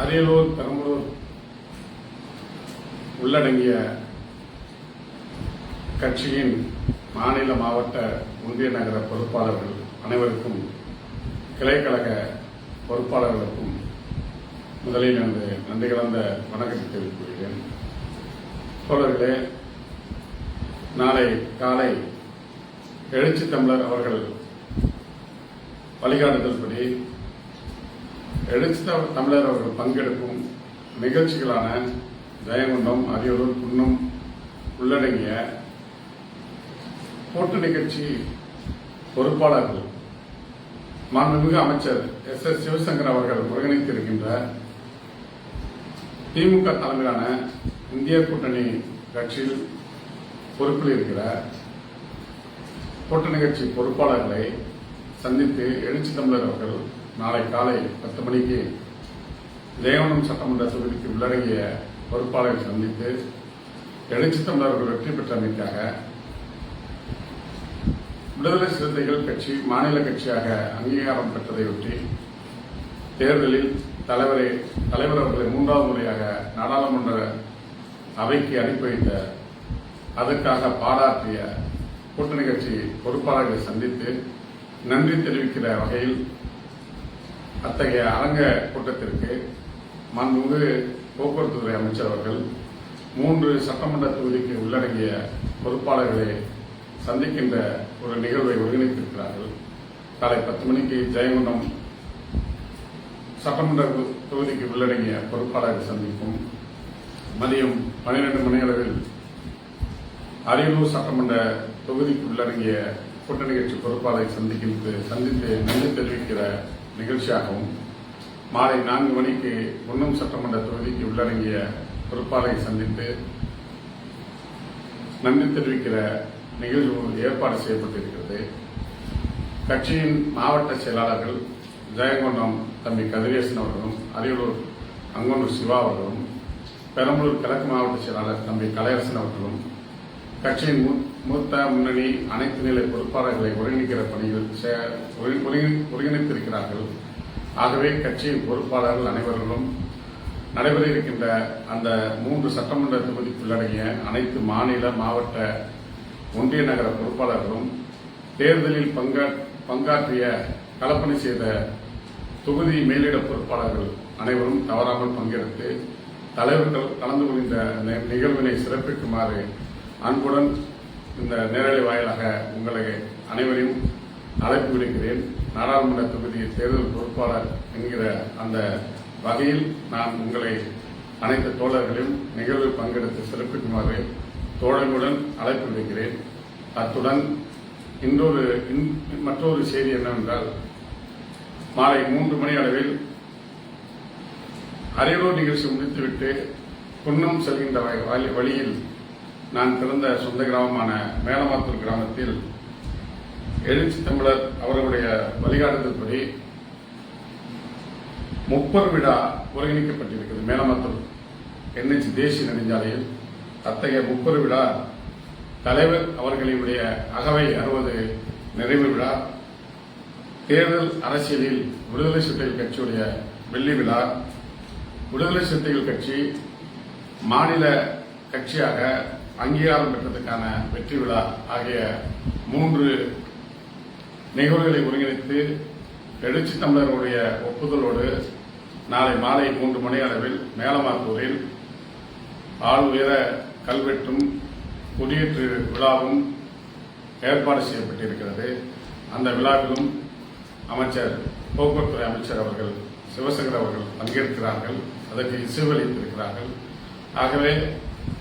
அரியலூர் பெரம்பலூர் உள்ளடங்கிய கட்சியின் மாநில மாவட்ட ஒன்றிய நகர பொறுப்பாளர்கள் அனைவருக்கும் கிளைக்கழக பொறுப்பாளர்களுக்கும் முதலில் எனது நன்றி கலந்த வணக்கத்தை தெரிவித்துக் கொள்கிறேன் தோழர்களே நாளை காலை எழுச்சி தமிழர் அவர்கள் வழிகாட்டுதல்படி எழுச்சி தமிழர் அவர்கள் பங்கெடுக்கும் நிகழ்ச்சிகளான ஜெயங்கொண்டம் அரியலூர் குன்னம் உள்ளடங்கிய கூட்டு நிகழ்ச்சி பொறுப்பாளர்கள். மாண்புமிகு அமைச்சர் எஸ். எஸ். சிவசங்கர் அவர்கள் ஒருங்கிணைத்திருக்கின்ற திமுக தலைமையிலான இந்திய கூட்டணி கட்சியில் பொறுப்பில் இருக்கிற கூட்ட நிகழ்ச்சி பொறுப்பாளர்களை சந்தித்து எழுச்சி தமிழர் அவர்கள் நாளை காலை பத்து மணிக்கு தேவனம் சட்டமன்ற தொகுதிக்கு உள்ளடங்கிய பொறுப்பாளரை சந்தித்து எழுச்சி தமிழர்கள் வெற்றி பெற்றமைக்காக விடுதலை சிறுத்தைகள் கட்சி மாநில கட்சியாக அங்கீகாரம் பெற்றதையொட்டி தேர்தலில் தலைவரை தலைவர் அவர்களை மூன்றாவது முறையாக நாடாளுமன்ற அவைக்கு அனுப்பி வைத்த அதற்காக பாராட்டிய கூட்டணி கட்சி பொறுப்பாளர்களை சந்தித்து நன்றி தெரிவிக்கிற வகையில் அத்தகைய அரங்க கூட்டத்திற்கு மாண்புமிகு போக்குவரத்துத்துறை அமைச்சர் அவர்கள் மூன்று சட்டமன்ற தொகுதிக்கு உள்ளடங்கிய பொறுப்பாளர்களை சந்திக்கின்ற ஒரு நிகழ்வை ஒருங்கிணைத்திருக்கிறார்கள். காலை பத்து மணிக்கு ஜெயங்குண்டம் சட்டமன்ற தொகுதிக்கு உள்ளடங்கிய பொறுப்பாளரை சந்திக்கும் மதியம் பன்னிரண்டு மணி அளவில் அரியலூர் சட்டமன்ற தொகுதிக்கு உள்ளடங்கிய கூட்டணி கட்சி பொறுப்பாளரை சந்திக்கின்ற சந்தித்து நன்றி தெரிவிக்கிற நிகழ்ச்சியாகவும் மாலை நான்கு மணிக்கு குன்னம் சட்டமன்ற தொகுதிக்கு உள்ளடங்கிய பொறுப்பாளரை சந்தித்து நன்றி தெரிவிக்கிற நிகழ்வு ஏற்பாடு செய்யப்பட்டிருக்கிறது. கட்சியின் மாவட்ட செயலாளர்கள் ஜெயங்கொண்டம் தம்பி கதிரேசன் அவர்களும் அரியலூர் அங்கொன்று சிவா அவர்களும் பெரம்பலூர் கிழக்கு மாவட்ட செயலாளர் தம்பி கலையரசன் அவர்களும் கட்சியின் மூத்த முன்னணி அனைத்து நிலை பொறுப்பாளர்களை ஒருங்கிணைக்கிற பணியில் ஒருங்கிணைத்திருக்கிறார்கள். ஆகவே கட்சியின் பொறுப்பாளர்கள் அனைவர்களும் நடைபெற இருக்கின்ற அந்த மூன்று சட்டமன்ற தொகுதிக்குள்ளடங்கிய அனைத்து மாநில மாவட்ட ஒன்றிய நகர பொறுப்பாளர்களும் தேர்தலில் பங்கா- பங்காற்றிய கலப்பணி செய்த தொகுதி மேலிட பொறுப்பாளர்கள் அனைவரும் தவறாமல் பங்கெடுத்து தலைவர்கள் கலந்து கொள்கின்ற நிகழ்வினை சிறப்பிக்குமாறு அன்புடன் இந்த நேரலை வாயிலாக உங்களை அனைவரையும் அழைப்பு விடுக்கிறேன். நாடாளுமன்ற தொகுதி தேர்தல் பொறுப்பாளர் என்கிற அந்த வகையில் நான் உங்களை அனைத்து தோழர்களையும் நிகழ்வில் பங்கெடுத்து சிறப்பிக்குமாறு தோழர்களுடன் அழைப்பு விடுக்கிறேன். அத்துடன் இன்னொரு இன்- மற்றொரு செய்தி என்னவென்றால் மாலை மூன்று மணி அளவில் அரியலூர் நிகழ்ச்சி முடித்துவிட்டு குன்னம் செல்கின்ற வழியில் நான் பிறந்த சொந்த கிராமமான மேலமாத்தூர் கிராமத்தில் எழுச்சி தமிழர் அவர்களுடைய வழிகாட்டுதல்படி முப்பர் விழா ஒருங்கிணைக்கப்பட்டிருக்கிறது. மேலமாத்தூர் என்எச் தேசிய நெடுஞ்சாலையில் அத்தகைய முப்பர் விழா தலைவர் அவர்களினுடைய அகவை அறுபது நிறைவு விழா. தேர்தல் அரசியலில் விடுதலை சிறுத்தைகள் கட்சியுடைய வெள்ளி விழா. விடுதலை சிறுத்தைகள் கட்சி மாநில கட்சியாக அங்கீகாரம் பெற்றதற்கான வெற்றி விழா ஆகிய மூன்று நிகழ்வுகளை ஒருங்கிணைத்து எழுச்சி தமிழர்களுடைய ஒப்புதலோடு நாளை மாலை மூன்று மணி அளவில் மேலமாத்தூரில் ஆள் உயர கல்வெட்டும் குடியேற்று விழாவும் ஏற்பாடு செய்யப்பட்டிருக்கிறது. அந்த விழாவிலும் அமைச்சர் போக்குவரத்துறை அமைச்சர் அவர்கள் சிவசங்கர் அவர்கள் பங்கேற்கிறார்கள். அதற்கு இசைவளித்திருக்கிறார்கள். ஆகவே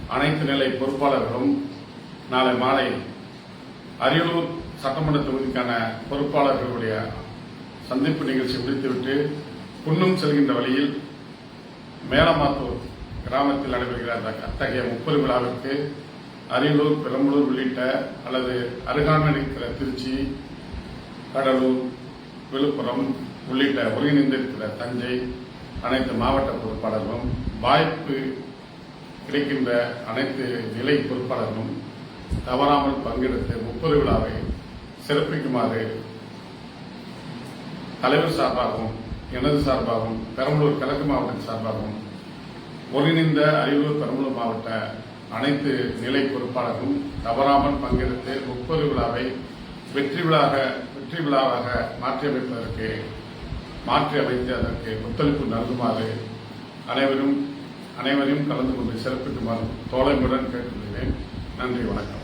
அனைத்து நிலை பொறுப்பாளர்களும் நாளை மாலை அரியலூர் சட்டமன்ற தொகுதிக்கான பொறுப்பாளர்களுடைய சந்திப்பு நிகழ்ச்சி முடித்துவிட்டு குன்னம் செல்கின்ற வழியில் மேலமாத்தூர் கிராமத்தில் நடைபெறுகிற அந்த அத்தகைய முப்பது விழாவிற்கு அரியலூர் பெரம்பலூர் உள்ளிட்ட அல்லது அருகாமையில் இருக்கிற திருச்சி கடலூர் விழுப்புரம் உள்ளிட்ட ஒருங்கிணைந்திருக்கிற தஞ்சை அனைத்து மாவட்ட பொறுப்பாளர்களும் வாய்ப்பு கிடைக்கின்ற அனைத்து நிலை பொறுப்பாளர்களும் தவறாமல் பங்கெடுத்து முப்பது விழாவை சிறப்பிக்குமாறு தலைவர் சார்பாகவும் எனது சார்பாகவும் பெரம்பலூர் கிழக்கு மாவட்ட சார்பாகவும் ஒருங்கிணைந்த அரியலூர் பெரம்பலூர் மாவட்ட அனைத்து நிலை பொறுப்பாளர்களும் தவறாமல் பங்கெடுத்து முப்பது விழாவை வெற்றி விழாக வெற்றி விழாவாக மாற்றியமைப்பதற்கு மாற்றி அமைத்து அதற்கு ஒத்துழைப்பு நல்குமாறு அனைவரும் அனைவரையும் கலந்து கொண்டு சிறப்பிக்குமாறு தோழமையுடன் கேட்டுக்கொள்கிறேன். நன்றி வணக்கம்.